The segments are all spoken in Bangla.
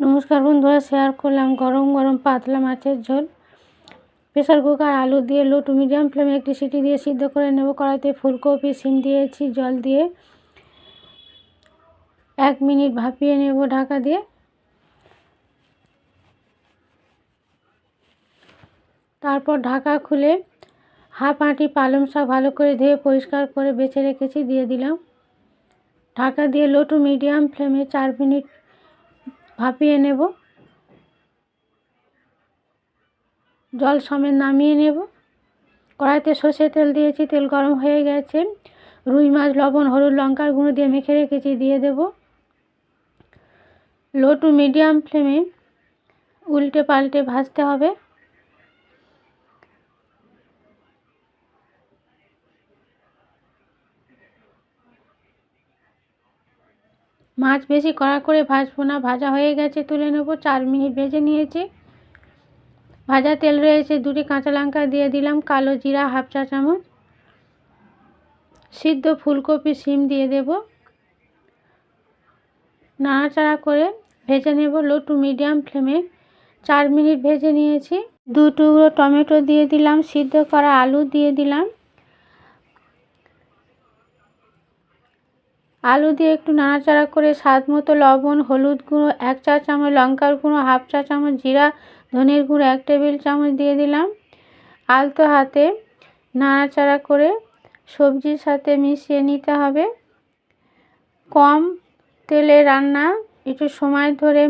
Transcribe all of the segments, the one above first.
নমস্কার বন্ধুরা শেয়ার করলাম গরম গরম পাতলা মাছের ঝোল। প্রেশার কুকার আলু দিয়ে লো টু মিডিয়াম ফ্লেমে একটি সিটি দিয়ে সিদ্ধ করে নেব। কড়াইতে ফুলকপি, সিম দিয়েছি, জল দিয়ে এক মিনিট ভাপিয়ে নেব ঢাকা দিয়ে। তারপর ঢাকা খুলে হাফ আঁটি পালং শাক ভালো করে ধুয়ে পরিষ্কার করে বেছে রেখেছি, দিয়ে দিলাম। ঢাকা দিয়ে লো টু মিডিয়াম ফ্লেমে চার মিনিট ভাপিয়ে নেব। জল সমেত নামিয়ে নেব। কড়াইতে সর্ষে তেল দিয়েছি, তেল গরম হয়ে গেছে। রুই মাছ, লবণ, হলুদ, লঙ্কার গুঁড়ো দিয়ে মেখে রেখেছি, দিয়ে দেব। লো টু মিডিয়াম ফ্লেমে উল্টে পাল্টে ভাজতে হবে। মাছ বেশি কড়া করে ভাজবো না, ভাজা হয়ে গেছে, তুলে নেব, চার মিনিট ভেজে নিয়েছি। ভাজা তেল রয়েছে, দুটি কাঁচা লঙ্কা দিয়ে দিলাম, কালো জিরা হাফ চা চামচ। সিদ্ধ ফুলকপি সিম দিয়ে দেব। নাড়াচাড়া করে ভেজে নেব লো টু মিডিয়াম ফ্লেমে চার মিনিট ভেজে নিয়েছি। দু টুকরো টমেটো দিয়ে দিলাম, সিদ্ধ করা আলু দিয়ে দিলাম। আলু দিয়ে একটু নাড়াচাড়া করে স্বাদ মতো লবণ, হলুদ গুঁড়ো, এক চা চামচ লঙ্কার গুঁড়ো, হাফ চা চামচ জিরা, ধনের গুঁড়ো, এক টেবিল চামচ দিয়ে দিলাম। আলতো হাতে নাড়াচাড়া করে সবজির সাথে মিশিয়ে নিতে হবে। কম তেলে রান্না একটু সময় ধরে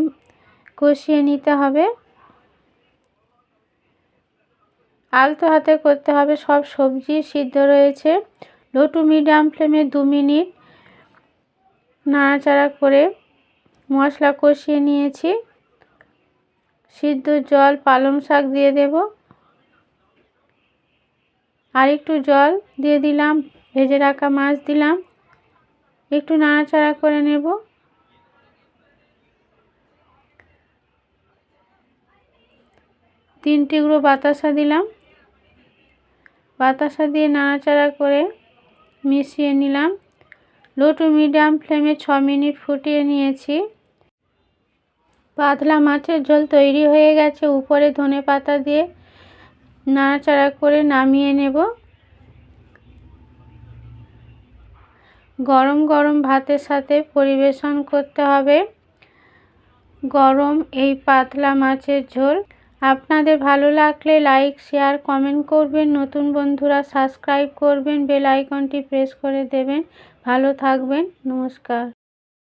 কষিয়ে নিতে হবে। আলতো হাতে করতে হবে সব সবজি সিদ্ধ রয়েছে। লো টু মিডিয়াম ফ্লেমে দু মিনিট নাড়াচাড়া করে মশলা কষিয়ে নিয়েছি। সিদ্ধ জল, পালং শাক দিয়ে দেব। আর একটু জল দিয়ে দিলাম, ভেজে রাখা মাছ দিলাম। একটু নাড়াচাড়া করে নেব। তিন টুকরো বাতাসা দিলাম। বাতাসা দিয়ে নাড়াচাড়া করে মিশিয়ে নিলাম। লো টু মিডিয়াম ফ্লেমে ছ মিনিট ফুটিয়ে নিয়েছি। পাতলা মাছের ঝোল তৈরি হয়ে গেছে। উপরে ধনে পাতা দিয়ে নাড়াচাড়া করে নামিয়ে নেব। গরম গরম ভাতের সাথে পরিবেশন করতে হবে। গরম এই পাতলা মাছের ঝোল। আপনাদের ভালো লাগলে লাইক শেয়ার কমেন্ট করবেন। নতুন বন্ধুরা সাবস্ক্রাইব করবেন। বেল আইকনটি প্রেস করে দেবেন। ভালো থাকবেন। নমস্কার।